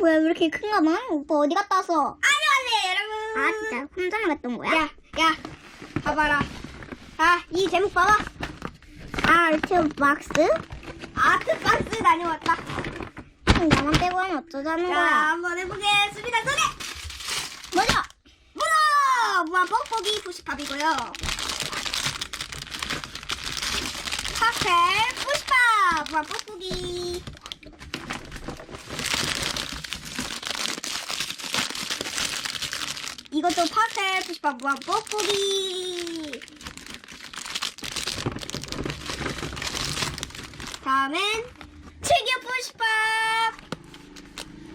왜, 왜 이렇게 큰가 봐? 오빠 어디 갔다 왔어? 안녕하세요 여러분 아, 진짜. 혼자만 갔던 거야? 야, 야, 봐봐라. 아, 이 제목 봐봐. 아트 박스? 아트 박스 다녀왔다. 나만 빼고 하면 어쩌자는 자, 거야? 한번 해보겠습니다. 소개! 뭐죠? 문어! 무한 뻑뻑이 90밥이고요. 파펠 90밥! 무한 뻑뻑이. 이것도 90밥 무한 뻑뻑이. 다음엔 책이어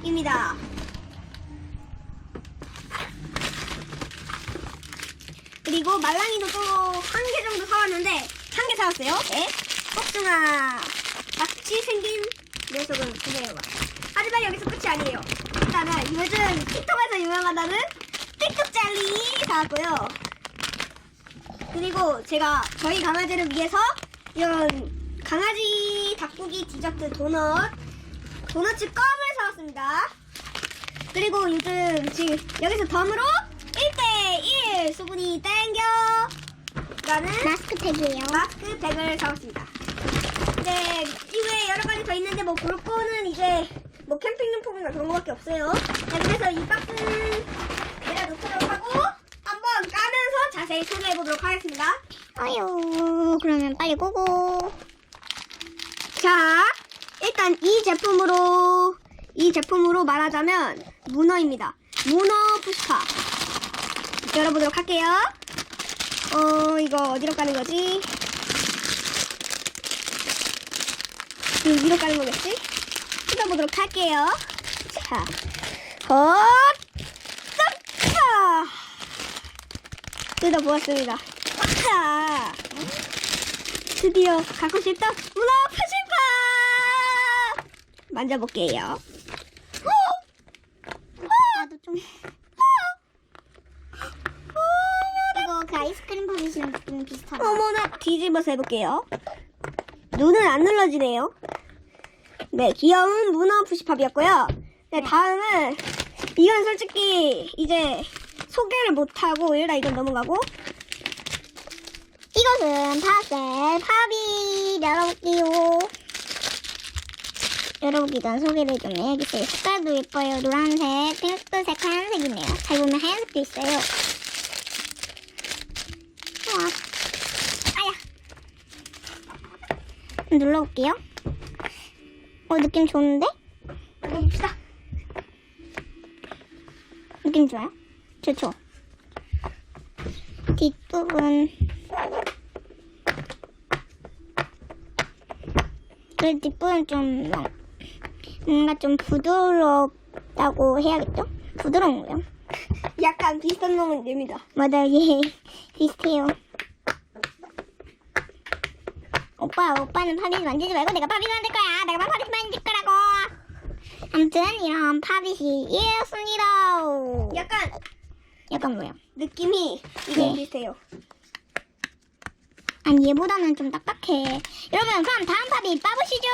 90밥입니다. 그리고 말랑이도 또 한 개 정도 사왔는데 한 개 사왔어요. 네. 복숭아 같이 생긴 녀석은 두 개요. 하지만 여기서 끝이 아니에요. 일단은 요즘 틱톡에서 유명하다는 틱톡 젤리 사왔고요. 그리고 제가 저희 강아지를 위해서 이런 강아지 닭고기 디저트 도넛 도넛츠 껌을 사왔습니다. 그리고 요즘 지금 여기서 덤으로 1대1 수분이 땡겨 라는 마스크팩이에요. 마스크 백을 사왔습니다. 이제 이외에 여러 가지 더 있는데 뭐 볼 거는 이제 뭐 캠핑용품이나 그런 거밖에 없어요. 자, 그래서 이 박스는 내려놓도록 하고 한번 까면서 자세히 소개해 보도록 하겠습니다. 아유, 그러면 빨리 고고. 자, 일단 이 제품으로 이 제품으로 말하자면 문어입니다. 문어 푸시파 열어보도록 할게요. 어, 이거 어디로 까는 거지? 이 위로 까는 거겠지? 뜯어보도록 할게요. 자, 헛, 뜯어보았습니다. 싹차 드디어 갖고 싶다 문어 푸시파 만져볼게요. 나도 좀. 이거 그 아이스크림 팝이랑 좀 비슷하다. 어머나 뒤집어서 해볼게요. 눈은 안 눌러지네요. 네, 귀여운 문어 푸시팝이었고요. 네, 다음은 이건 솔직히 이제 소개를 못하고 일단 이건 넘어가고 이것은 파셀 팝이 열어볼게요. 열어보기 전 소개를 좀 해야겠어요. 색깔도 예뻐요. 노란색, 핑크색, 하얀색이네요. 잘 보면 하얀색도 있어요. 우와. 아야. 눌러볼게요. 어, 느낌 좋은데? 먹어봅시다. 느낌 좋아요? 좋죠? 뒷부분 그 뒷부분 좀 막- 뭔가 좀 부드럽다고 해야겠죠? 부드러운 거요. 약간 비슷한 놈은 됩니다. 맞아요, 예. 비슷해요. 오빠, 오빠는 팝잇 만지지 말고 내가 팝잇 만들 거야. 내가 팝잇 만질 거라고. 아무튼 이런 팝잇이었습니다. 약간 약간 뭐요? 느낌이 이게 네. 비슷해요. 아니 얘보다는 좀 딱딱해. 여러분 그럼 다음 팝이 빠보시죠.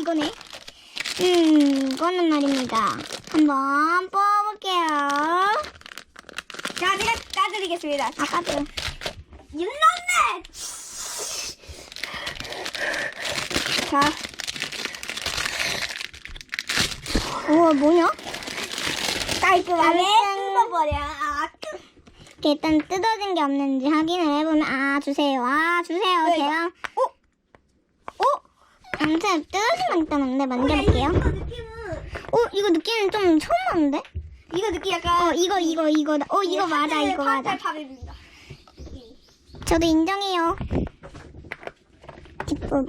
이거네. 음 이거는 말입니다. 한번 뽑아볼게요. 자, 제가 까드리겠습니다. 아까도 윤남네! 자, 우와 뭐냐? 깔끔하게 짠. 뜯어버려. 아, 이렇게 일단 뜯어진 게 없는지 확인을 해보면 아 주세요. 아 주세요. 네, 제가 어? 어? 아무튼 뜯어진 건 일단 없는데 어, 야, 만져볼게요. 이거 느낌은 어 이거 느낌은 좀 처음 봤는데? 이거 느낌 약간 어 이거 이거 이거 어 이거 맞아 이거 맞아. 팝입니다. 저도 인정해요. 뒷부분.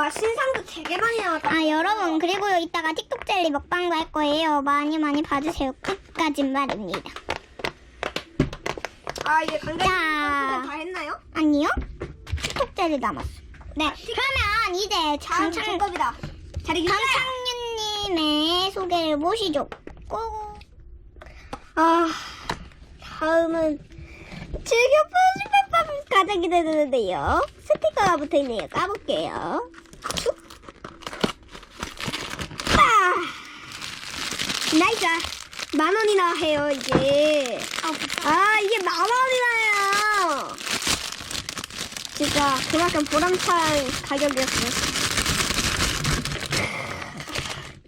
와 신상도 되게 많이 나왔다. 아 여러분 그리고 이따가 틱톡 젤리 먹방도 할 거예요. 많이 많이 봐주세요. 끝까지 말입니다. 아 강대 자. 다 했나요? 아니요? 틱톡 젤리 남았어. 네 그러면 이제 다음 장창 정답이다. 잘 이겼어요. 장창윤님의 소개를 보시죠. 고고. 아 다음은 즐겨 가자. 진짜 기대되는데요. 스티커가 붙어 있네요. 까볼게요. 슉. 아! 나이스. 만 원이나 해요, 이게. 아. 아, 이게 만 원이나요. 진짜 그만큼 보람찬 가격이었어요.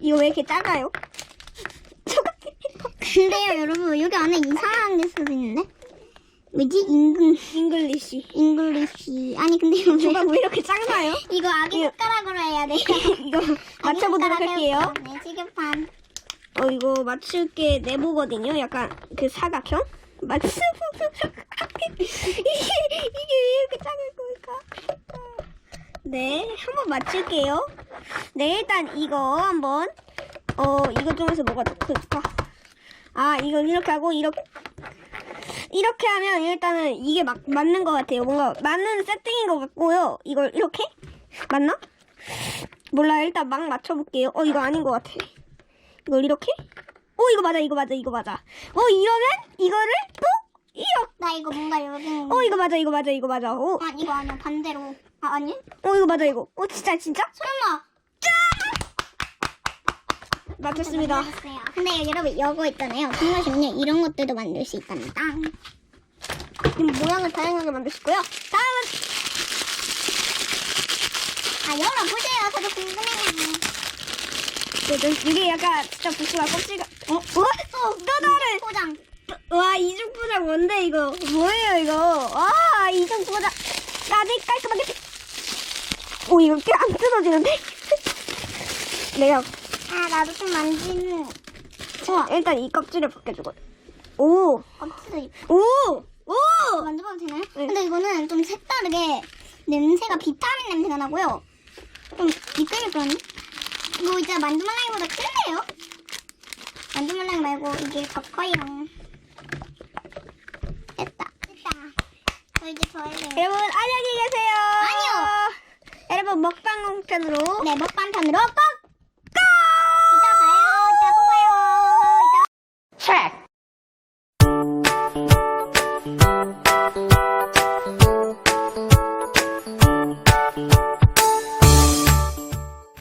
이거 왜 이렇게 작아요? 근데요, 여러분, 여기 안에 이상한 게 쓰여 있는데? 뭐지? 인근, 잉글리시. 잉글리시. 아니, 근데 이거 왜, 뭐가 왜 이렇게 작나요? 이거 아기 이거- 숟가락으로 해야 돼요. 이거 맞춰보도록 할게요. 네, 시계판. 어, 이거 맞출 게 네모거든요. 약간 그 사각형? 맞추 이게, 이게 왜 이렇게 작을 걸까? 네, 한번 맞출게요. 네, 일단 이거 한번, 어, 이거 중에서 뭐가 더 클까? 아, 이건 이렇게 하고, 이렇게. 이렇게 하면 일단은 이게 막, 맞는 것 같아요. 뭔가 맞는 세팅인 것 같고요. 이걸 이렇게? 맞나? 몰라, 일단 막 맞춰볼게요. 어, 이거 아닌 것 같아. 이걸 이렇게? 오 이거 맞아 이거 맞아 이거 맞아 어 이러면 이거를 또 이렇게 나 이거 뭔가 여기. 어 이거 맞아 이거 맞아 이거 맞아 오, 아, 이거 아니야. 반대로. 아, 아니? 어 이거 맞아 이거 어 진짜 진짜 설마. 맞췄습니다. 근데 여러분, 이거 있잖아요. 정말 쉽네요. 이런 것들도 만들 수 있답니다. 모양을 다양하게 만드시고요 다음은 아, 열어보세요. 저도 궁금해요. 이게 약간 진짜 복숭아 껍질가 어? 우와 또 다른 포장. 와 이중 포장 뭔데 이거 뭐예요 이거 와 이중 포장 아직 깔끔하게 오 이거 꽤안 뜯어지는데 내가 아, 나도 좀 만지는. 우와 일단 이 껍질을 벗겨주고 오 껍질도 있 오! 오! 만져봐도 되나요? 네. 근데 이거는 좀 색다르게 냄새가 비타민 냄새가 나고요. 좀 미끌미끌하네. 이거 이제 만두말랑이보다 큰데요? 만두말랑이 말고 이게 가까이랑 됐다. 됐다. 저 이제 저 해요. 여러분 안녕히 계세요. 아니요. 여러분 먹방 편으로 네, 먹방 편으로 꼭